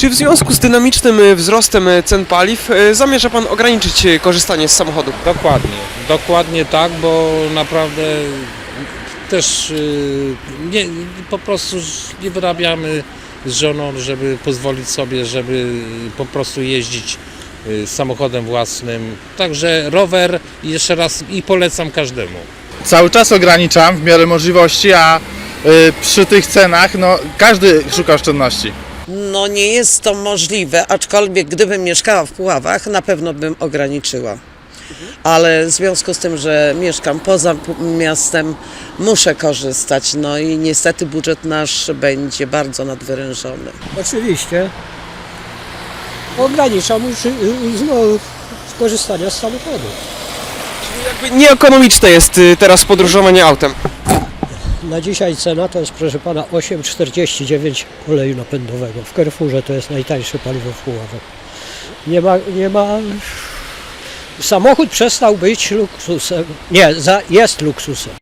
Czy w związku z dynamicznym e, wzrostem e, cen paliw e, zamierza Pan ograniczyć korzystanie z samochodu? Dokładnie, dokładnie tak, bo naprawdę też nie, po prostu nie wyrabiamy z żoną, żeby pozwolić sobie, żeby po prostu jeździć samochodem własnym. Także rower jeszcze raz i polecam każdemu. cały czas ograniczam w miarę możliwości, a przy tych cenach no, każdy szuka oszczędności. No nie jest to możliwe, aczkolwiek gdybym mieszkała w Puławach, na pewno bym ograniczyła. Ale w związku z tym, że mieszkam poza miastem, muszę korzystać. No i niestety budżet nasz będzie bardzo nadwyrężony. Oczywiście. Ograniczam już, y, y, no, skorzystania z samochodu. Jakby nieekonomiczne jest e, teraz podróżowanie autem. Na dzisiaj cena to jest, proszę pana, 8,49 oleju napędowego. W Carrefourze to jest najtańsze paliwo w Puławach. Nie ma, nie ma... Samochód przestał być luksusem. Nie, za, jest luksusem.